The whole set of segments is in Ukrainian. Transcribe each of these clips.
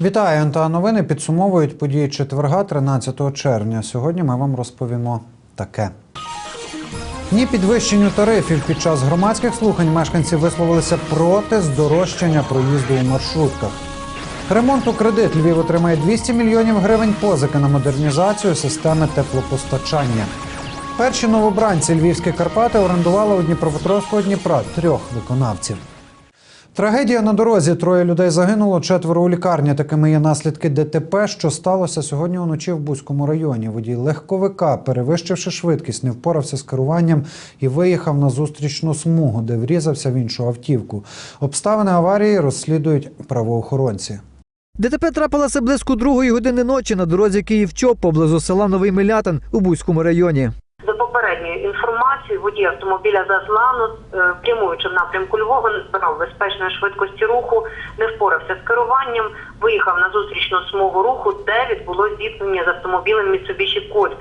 Вітаю, НТА новини підсумовують події четверга, 13 червня. Сьогодні ми вам розповімо таке. Ні підвищенню тарифів під час громадських слухань мешканці висловилися проти здорожчання проїзду у маршрутках. Ремонт у кредит Львів отримає 200 мільйонів гривень позики на модернізацію системи теплопостачання. Перші новобранці Львівські Карпати орендували у Дніпропетровського Дніпра трьох виконавців. Трагедія на дорозі. Троє людей загинуло, четверо у лікарні. Такими є наслідки ДТП, що сталося сьогодні уночі в Бузькому районі. Водій легковика, перевищивши швидкість, не впорався з керуванням і виїхав на зустрічну смугу, де врізався в іншу автівку. Обставини аварії розслідують правоохоронці. ДТП трапилося близько другої години ночі на дорозі Київ-Чоп поблизу села Новий Милятин у Бузькому районі. За попередньою інформацією, водій автомобіля Заслану, злану, прямуючи в напрямку Львова, не збирав безпечної швидкості руху, не впорався з керуванням, виїхав на зустрічну смугу руху, де відбулось зіткнення з автомобілем Mitsubishi Colt.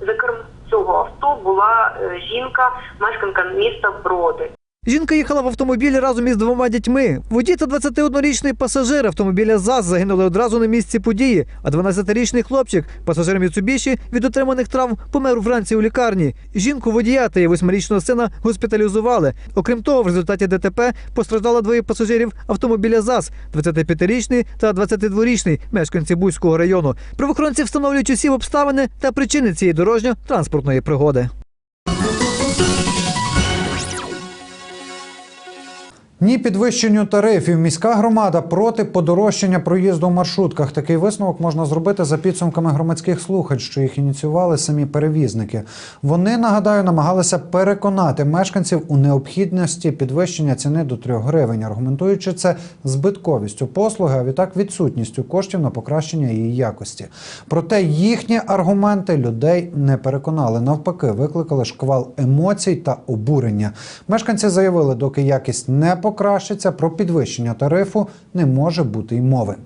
За кермом цього авто була е, жінка, мешканка міста Броди. Жінка їхала в автомобілі разом із двома дітьми. Водій та 21-річний пасажир автомобіля ЗАЗ загинули одразу на місці події, а 12-річний хлопчик, пасажир Міцубіші, від отриманих травм помер вранці у лікарні. Жінку водія та її восьмирічного сина госпіталізували. Окрім того, в результаті ДТП постраждало двоє пасажирів автомобіля ЗАЗ – 25-річний та 22-річний мешканці Бузького району. Правоохоронці встановлюють усі обставини та причини цієї дорожньо-транспортної пригоди. Ні підвищенню тарифів. Міська громада проти подорожчання проїзду у маршрутках. Такий висновок можна зробити за підсумками громадських слухань, що їх ініціювали самі перевізники. Вони нагадаю намагалися переконати мешканців у необхідності підвищення ціни до 3 гривень, аргументуючи це збитковістю послуги, а відтак відсутністю коштів на покращення її якості. Проте їхні аргументи людей не переконали. Навпаки, викликали шквал емоцій та обурення. Мешканці заявили, доки якість не покращиться, про підвищення тарифу не може бути й мови.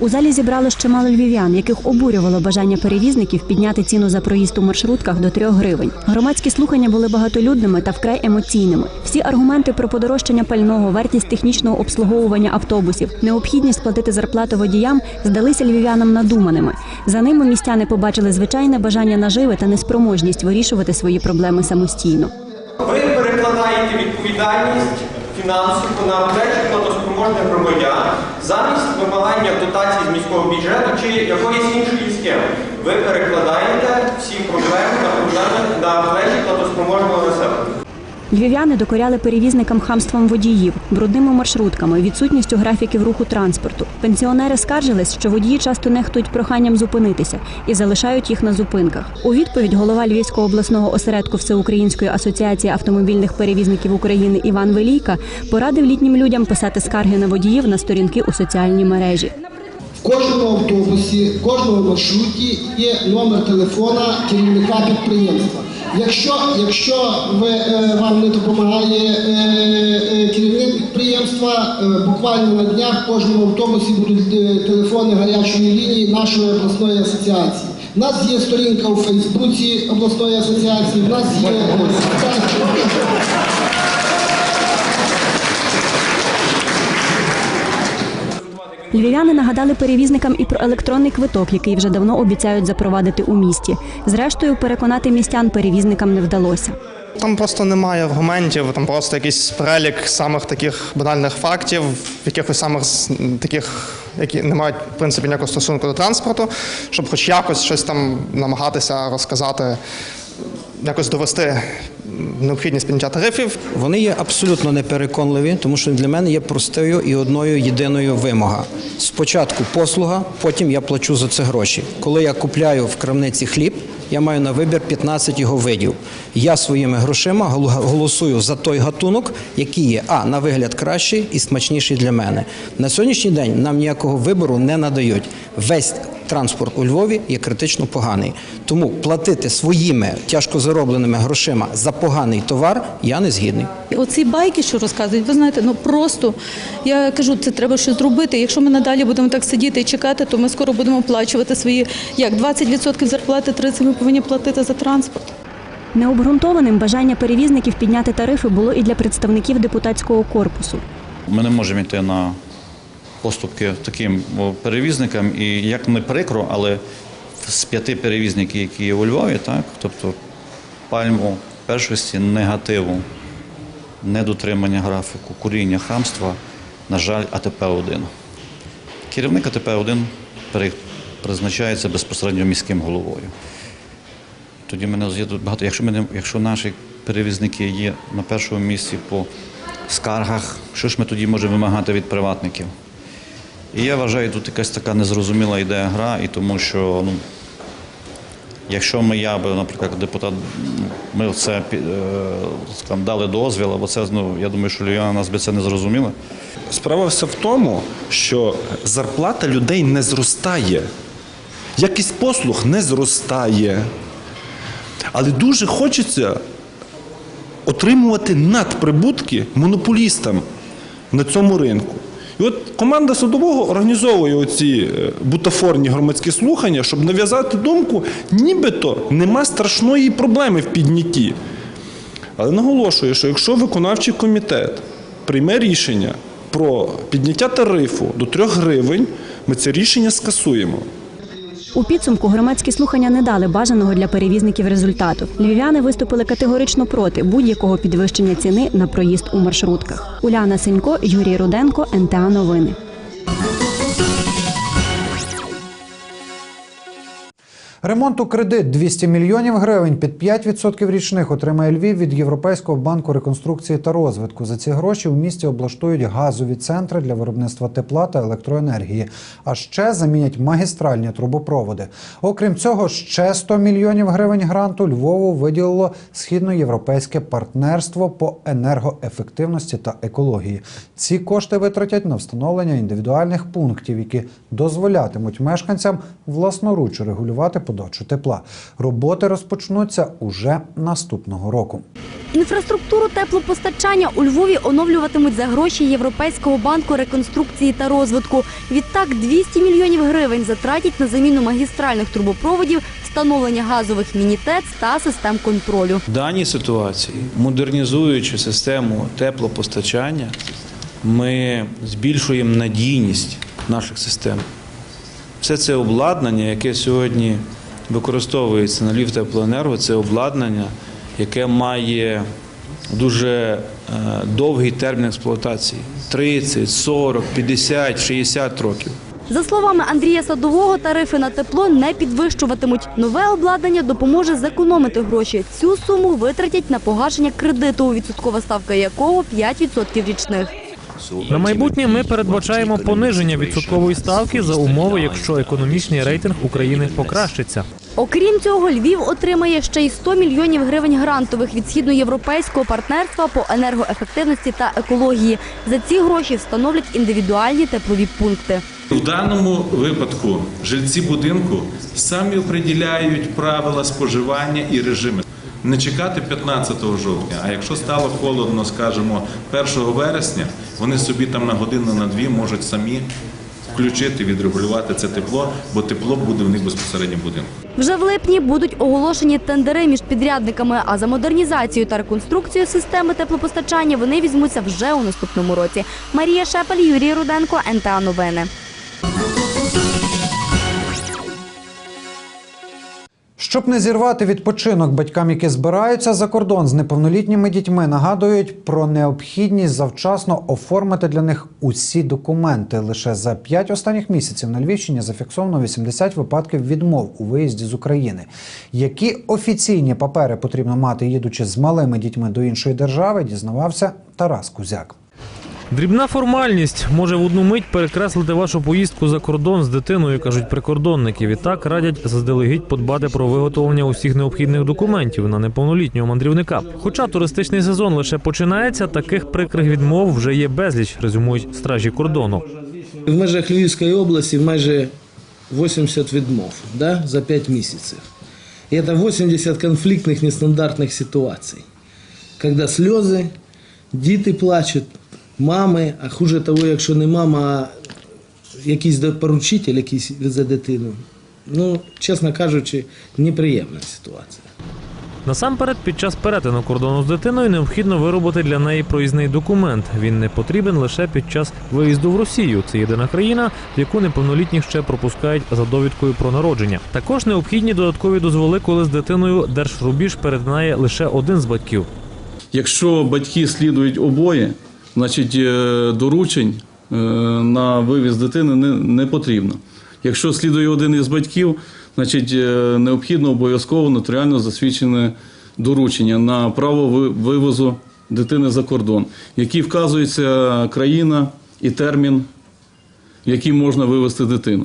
У залі зібрало ще мало львів'ян, яких обурювало бажання перевізників підняти ціну за проїзд у маршрутках до 3 гривень. Громадські слухання були багатолюдними та вкрай емоційними. Всі аргументи про подорожчання пального, вартість технічного обслуговування автобусів, необхідність платити зарплату водіям здалися львів'янам надуманими. За ними містяни побачили звичайне бажання наживи та неспроможність вирішувати свої проблеми самостійно. Ви перекладаєте відповідальність фінансову на плечі платоспроможних громадян замість вимагання дотацій з міського бюджету чи якоїсь іншої схеми. Ви перекладаєте всі проблеми на плечі платоспроможного населення. Львів'яни докоряли перевізникам хамством водіїв, брудними маршрутками, відсутністю графіків руху транспорту. Пенсіонери скаржились, що водії часто нехтують проханням зупинитися і залишають їх на зупинках. У відповідь голова Львівського обласного осередку Всеукраїнської асоціації автомобільних перевізників України Іван Велійка порадив літнім людям писати скарги на водіїв на сторінки у соціальній мережі. В кожному автобусі, в кожному маршруті є номер телефона керівника підприємства. Якщо, якщо ви, е, вам не допомагає е, е, керівник підприємства, е, буквально на днях в кожному автобусі будуть е, телефони гарячої лінії нашої обласної асоціації. У нас є сторінка у Фейсбуці обласної асоціації, в нас є Львів'яни нагадали перевізникам і про електронний квиток, який вже давно обіцяють запровадити у місті. Зрештою, переконати містян перевізникам не вдалося. Там просто немає аргументів, там просто якийсь перелік самих таких банальних фактів, якихось самих таких, які не мають в принципі ніякого стосунку до транспорту, щоб хоч якось щось там намагатися розказати, якось довести необхідність підняття тарифів. Вони є абсолютно непереконливі, тому що для мене є простою і одною єдиною вимога. Спочатку послуга, потім я плачу за це гроші. Коли я купляю в крамниці хліб, я маю на вибір 15 його видів. Я своїми грошима гол- голосую за той гатунок, який є а на вигляд кращий і смачніший для мене. На сьогоднішній день нам ніякого вибору не надають. Весь транспорт у Львові є критично поганий. Тому платити своїми тяжко заробленими грошима за поганий товар я не згідний. Оці байки, що розказують, ви знаєте, ну просто я кажу, це треба щось зробити. Якщо ми надалі будемо так сидіти і чекати, то ми скоро будемо оплачувати свої як 20% зарплати, 30% ми повинні платити за транспорт. Необґрунтованим бажання перевізників підняти тарифи було і для представників депутатського корпусу. Ми не можемо йти на поступки таким перевізникам. І як не прикро, але з п'яти перевізників, які є у Львові, так, тобто пальму першості негативу, недотримання графіку, куріння, хамства, на жаль, АТП-1. Керівник АТП-1 призначається безпосередньо міським головою. Тоді мене тут багато. Якщо, мене, якщо наші перевізники є на першому місці по скаргах, що ж ми тоді можемо вимагати від приватників? І я вважаю, тут якась така незрозуміла ідея гра, і тому що ну, якщо ми, я би, наприклад, депутат, ми це е, скажімо, дали дозвіл, або це, ну, я думаю, що Львів'яна нас би це не зрозуміла. Справа все в тому, що зарплата людей не зростає. Якість послуг не зростає. Але дуже хочеться отримувати надприбутки монополістам на цьому ринку. І от команда садового організовує оці е, бутафорні громадські слухання, щоб нав'язати думку, нібито нема страшної проблеми в піднятті. Але наголошую, що якщо виконавчий комітет прийме рішення про підняття тарифу до 3 гривень, ми це рішення скасуємо. У підсумку громадські слухання не дали бажаного для перевізників результату. Львів'яни виступили категорично проти будь-якого підвищення ціни на проїзд у маршрутках. Уляна Сенько, Юрій Руденко, НТА Новини. Ремонт у кредит 200 мільйонів гривень під 5% річних отримає Львів від Європейського банку реконструкції та розвитку. За ці гроші у місті облаштують газові центри для виробництва тепла та електроенергії, а ще замінять магістральні трубопроводи. Окрім цього, ще 100 мільйонів гривень гранту Львову виділило східноєвропейське партнерство по енергоефективності та екології. Ці кошти витратять на встановлення індивідуальних пунктів, які дозволятимуть мешканцям власноруч регулювати подачу тепла. Роботи розпочнуться уже наступного року. Інфраструктуру теплопостачання у Львові оновлюватимуть за гроші Європейського банку реконструкції та розвитку. Відтак 200 мільйонів гривень затратять на заміну магістральних трубопроводів, встановлення газових мінітец та систем контролю. В даній ситуації, модернізуючи систему теплопостачання, ми збільшуємо надійність наших систем. Все це обладнання, яке сьогодні використовується на Львівтеплоенерго, це обладнання, яке має дуже е, довгий термін експлуатації 30, 40, 50, 60 років. За словами Андрія Садового, тарифи на тепло не підвищуватимуть. Нове обладнання допоможе зекономити гроші. Цю суму витратять на погашення кредиту, відсоткова ставка якого 5% річних. На майбутнє ми передбачаємо пониження відсоткової ставки за умови, якщо економічний рейтинг України покращиться. Окрім цього, Львів отримає ще й 100 мільйонів гривень грантових від східноєвропейського партнерства по енергоефективності та екології. За ці гроші встановлять індивідуальні теплові пункти. В даному випадку жильці будинку самі определяють правила споживання і режими. Не чекати 15 жовтня, а якщо стало холодно, скажімо, 1 вересня, вони собі там на годину на дві можуть самі включити, відрегулювати це тепло, бо тепло буде в них безпосередньо в будинку. Вже в липні будуть оголошені тендери між підрядниками, а за модернізацію та реконструкцію системи теплопостачання вони візьмуться вже у наступному році. Марія Шепель, Юрій Руденко, НТА Новини. Щоб не зірвати відпочинок батькам, які збираються за кордон з неповнолітніми дітьми, нагадують про необхідність завчасно оформити для них усі документи. Лише за п'ять останніх місяців на Львівщині зафіксовано 80 випадків відмов у виїзді з України. Які офіційні папери потрібно мати, їдучи з малими дітьми до іншої держави, дізнавався Тарас Кузяк. Дрібна формальність може в одну мить перекреслити вашу поїздку за кордон з дитиною, кажуть прикордонники. Відтак радять заздалегідь подбати про виготовлення усіх необхідних документів на неповнолітнього мандрівника. Хоча туристичний сезон лише починається, таких прикрих відмов вже є безліч, резюмують стражі кордону. В межах Львівської області майже 80 відмов да, за 5 місяців. І це 80 конфліктних нестандартних ситуацій, коли сльози, діти плачуть, мами, а хуже того, якщо не мама, а якийсь поручитель якийсь за дитину. Ну, чесно кажучи, неприємна ситуація. Насамперед, під час перетину кордону з дитиною необхідно виробити для неї проїзний документ. Він не потрібен лише під час виїзду в Росію. Це єдина країна, в яку неповнолітніх ще пропускають за довідкою про народження. Також необхідні додаткові дозволи, коли з дитиною держрубіж перетинає лише один з батьків. Якщо батьки слідують обоє, значить е, доручень е, на вивіз дитини не, не потрібно. Якщо слідує один із батьків, значить е, необхідно обов'язково нотаріально засвідчене доручення на право вивозу дитини за кордон, в якій вказується країна і термін, в який можна вивезти дитину.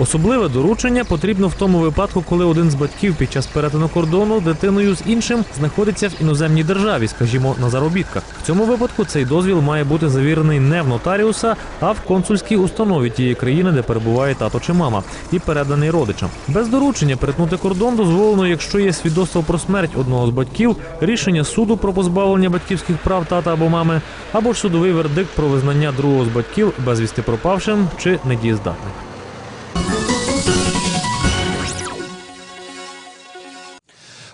Особливе доручення потрібно в тому випадку, коли один з батьків під час перетину кордону дитиною з іншим знаходиться в іноземній державі, скажімо, на заробітках. В цьому випадку цей дозвіл має бути завірений не в нотаріуса, а в консульській установі тієї країни, де перебуває тато чи мама, і переданий родичам. Без доручення перетнути кордон дозволено, якщо є свідоцтво про смерть одного з батьків, рішення суду про позбавлення батьківських прав тата або мами, або ж судовий вердикт про визнання другого з батьків безвісти пропавшим чи недієздатним.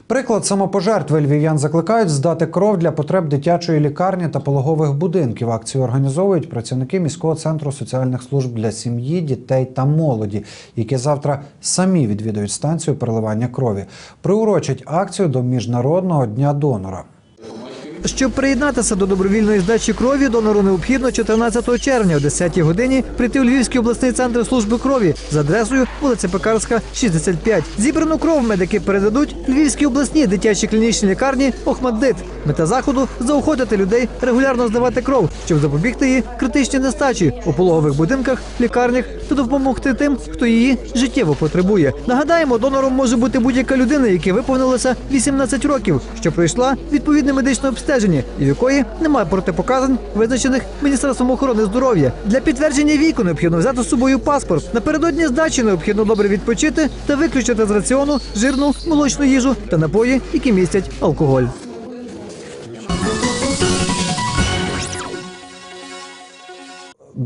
Приклад самопожертви львів'ян закликають здати кров для потреб дитячої лікарні та пологових будинків. Акцію організовують працівники міського центру соціальних служб для сім'ї, дітей та молоді, які завтра самі відвідують станцію переливання крові. Приурочать акцію до міжнародного дня донора. Щоб приєднатися до добровільної здачі крові, донору необхідно 14 червня о 10 годині прийти у Львівський обласний центр служби крові за адресою вулиця Пекарська, 65. Зібрану кров медики передадуть Львівській обласній дитячій клінічній лікарні Охмаддит. Мета заходу заохотити людей регулярно здавати кров, щоб запобігти її критичній нестачі у пологових будинках, лікарнях та допомогти тим, хто її життєво потребує. Нагадаємо, донором може бути будь-яка людина, якій виповнилося 18 років, що пройшла відповідне медичне обстеження, і в якої немає протипоказань, визначених Міністерством охорони здоров'я. Для підтвердження віку необхідно взяти з собою паспорт. Напередодні здачі необхідно добре відпочити та виключити з раціону жирну молочну їжу та напої, які містять алкоголь.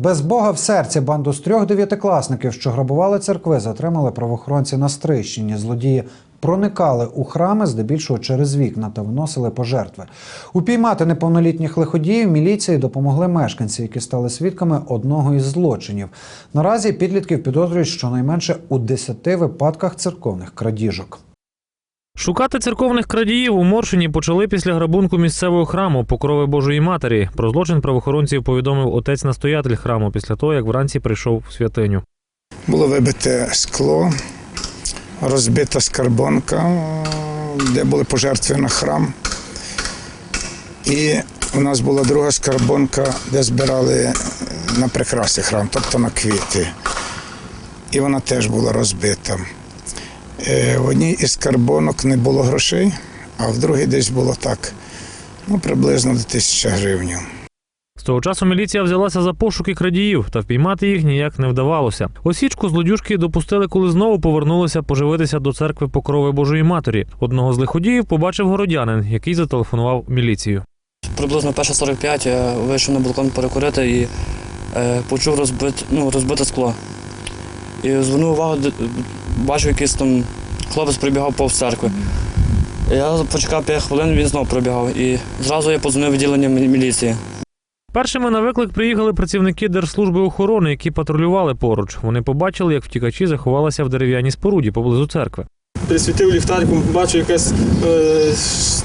Без Бога в серці банду з трьох дев'ятикласників, що грабували церкви, затримали правоохоронці на Стрийщині. Злодії проникали у храми здебільшого через вікна та вносили пожертви. Упіймати неповнолітніх лиходіїв міліції допомогли мешканці, які стали свідками одного із злочинів. Наразі підлітків підозрюють щонайменше у 10 випадках церковних крадіжок. Шукати церковних крадіїв у Моршині почали після грабунку місцевого храму Покрови Божої Матері. Про злочин правоохоронців повідомив отець-настоятель храму після того, як вранці прийшов в святиню. Було вибите скло, розбита скарбонка, де були пожертви на храм. І у нас була друга скарбонка, де збирали на прикраси храм, тобто на квіти. І вона теж була розбита. Е, В одній із карбонок не було грошей, а в другій десь було так, ну, приблизно до тисячі гривень. З того часу міліція взялася за пошуки крадіїв, та впіймати їх ніяк не вдавалося. Осічку злодюжки допустили, коли знову повернулися поживитися до церкви Покрови Божої Матері. Одного з лиходіїв побачив городянин, який зателефонував міліцію. Приблизно 1.45 я вийшов на балкон перекурити і е, почув розбит, ну, розбите скло. І звернув увагу, бачив якийсь там хлопець прибігав повз церкви. Я почекав 5 хвилин, він знову прибігав. І зразу я подзвонив відділення міліції. Першими на виклик приїхали працівники Держслужби охорони, які патрулювали поруч. Вони побачили, як втікачі заховалися в дерев'яній споруді поблизу церкви. Присвітив ліхтариком, бачу якась е,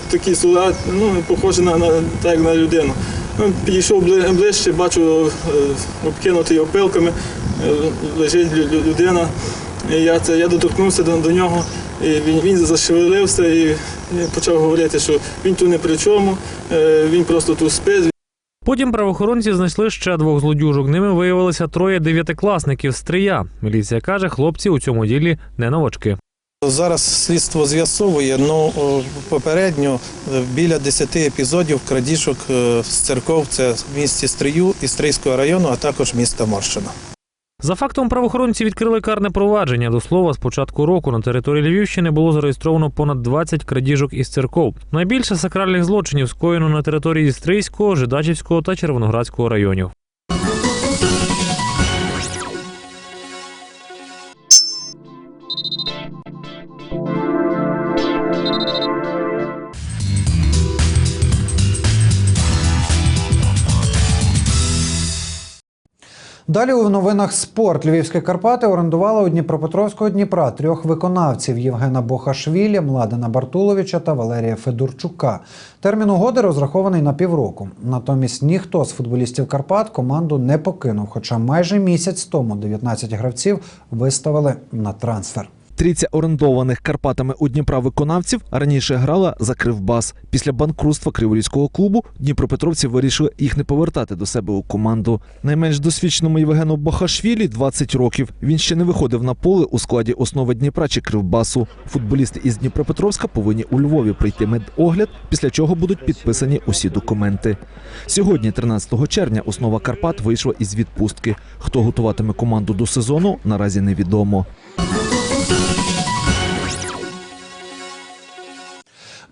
такий солдат, ну, похожий на, на, так, на людину. Ну, підійшов ближче, бачу е, обкинутий опилками, лежить лю- лю- людина. І я, це, я доторкнувся до, до нього, і він, він зашевелився і, почав говорити, що він тут не при чому, е, він просто тут спить. Потім правоохоронці знайшли ще двох злодюжок. Ними виявилося троє дев'ятикласників з Трия. Міліція каже, хлопці у цьому ділі не новачки. Зараз слідство з'ясовує, ну попередньо е, біля 10 епізодів крадіжок е, з церков це в місті Стрию і Стрийського району, а також міста Моршина. За фактом правоохоронці відкрили карне провадження. До слова, з початку року на території Львівщини було зареєстровано понад 20 крадіжок із церков. Найбільше сакральних злочинів скоєно на території Стрийського, Жидачівського та Червоноградського районів. Далі у новинах спорт. Львівські Карпати орендували у Дніпропетровського Дніпра трьох виконавців Євгена Бохашвілі, Младена Бартуловича та Валерія Федорчука. Термін угоди розрахований на півроку. Натомість ніхто з футболістів Карпат команду не покинув, хоча майже місяць тому 19 гравців виставили на трансфер. Трійця орендованих Карпатами у Дніпра виконавців раніше грала за Кривбас. Після банкрутства Криворізького клубу Дніпропетровці вирішили їх не повертати до себе у команду. Найменш досвідченому Євгену Бахашвілі 20 років. Він ще не виходив на поле у складі основи Дніпра чи Кривбасу. Футболісти із Дніпропетровська повинні у Львові пройти медогляд, після чого будуть підписані усі документи. Сьогодні, 13 червня, основа Карпат вийшла із відпустки. Хто готуватиме команду до сезону, наразі невідомо.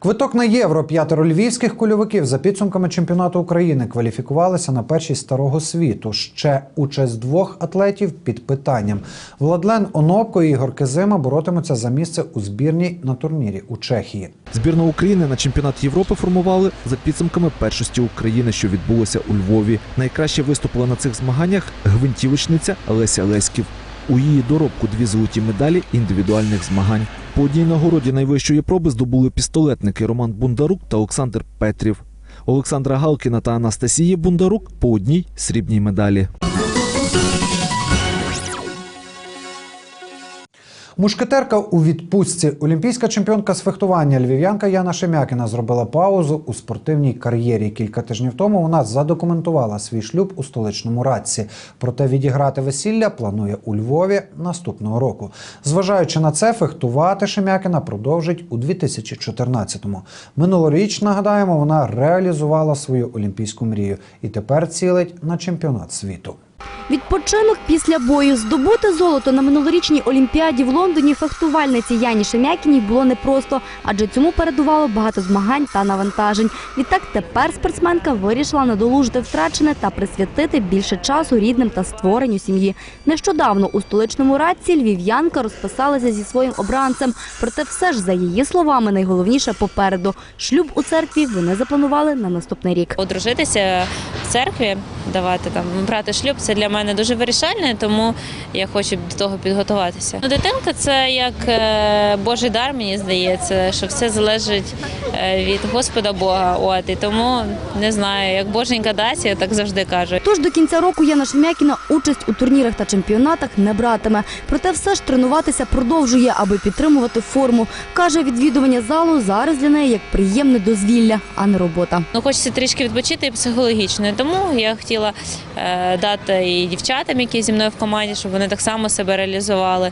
Квиток на євро п'ятеро львівських кульовиків за підсумками чемпіонату України кваліфікувалися на першість старого світу. Ще участь двох атлетів під питанням. Владлен Онопко і Ігор Кизима боротимуться за місце у збірній на турнірі у Чехії. Збірну України на чемпіонат Європи формували за підсумками першості України, що відбулося у Львові. Найкраще виступила на цих змаганнях гвинтівочниця Леся Леськів. У її доробку дві золоті медалі індивідуальних змагань. По одній нагороді найвищої проби здобули пістолетники Роман Бундарук та Олександр Петрів. Олександра Галкіна та Анастасії Бундарук по одній срібній медалі. Мушкетерка у відпустці. Олімпійська чемпіонка з фехтування львів'янка Яна Шемякіна зробила паузу у спортивній кар'єрі. Кілька тижнів тому вона задокументувала свій шлюб у столичному Радці. Проте відіграти весілля планує у Львові наступного року. Зважаючи на це, фехтувати Шемякіна продовжить у 2014-му. Минулоріч, нагадаємо, вона реалізувала свою олімпійську мрію і тепер цілить на чемпіонат світу. Відпочинок після бою здобути золото на минулорічній олімпіаді в Лондоні фехтувальниці Яні Шемякіній було непросто, адже цьому передувало багато змагань та навантажень. Відтак тепер спортсменка вирішила надолужити втрачене та присвятити більше часу рідним та створенню сім'ї. Нещодавно у столичному радці львів'янка розписалася зі своїм обранцем. Проте, все ж за її словами, найголовніше попереду шлюб у церкві вони запланували на наступний рік. Одружитися в церкві, давати там брати шлюб, це для мене дуже вирішальне, тому я хочу до того підготуватися. Ну, дитинка це як е, Божий дар, мені здається, що все залежить е, від Господа Бога. От і тому не знаю, як боженька дасть, я так завжди кажу. Тож до кінця року Яна Шемякіна участь у турнірах та чемпіонатах не братиме. Проте все ж тренуватися продовжує, аби підтримувати форму. Каже, відвідування залу зараз для неї як приємне дозвілля, а не робота. Ну, хочеться трішки відпочити і психологічно. Тому я хотіла е, дати і дівчатам, які зі мною в команді, щоб вони так само себе реалізували.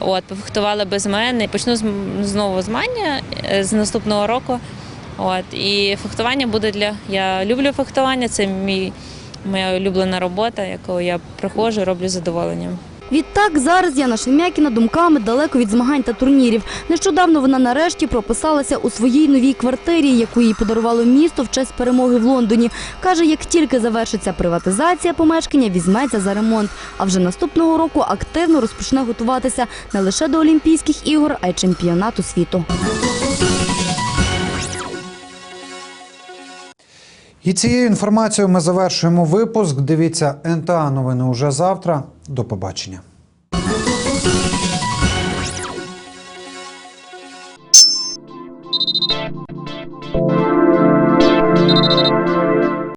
От, пофехтували без мене. Почну з, знову змагання мання з наступного року. От, і фехтування буде для. Я люблю фехтування, це мій, моя улюблена робота, яку я приходжу, роблю задоволенням. Відтак зараз Яна Шемякіна думками далеко від змагань та турнірів. Нещодавно вона нарешті прописалася у своїй новій квартирі, яку їй подарувало місто в честь перемоги в Лондоні. Каже, як тільки завершиться приватизація помешкання, візьметься за ремонт. А вже наступного року активно розпочне готуватися не лише до Олімпійських ігор, а й чемпіонату світу. І цією інформацією ми завершуємо випуск. Дивіться НТА новини уже завтра. До побачення.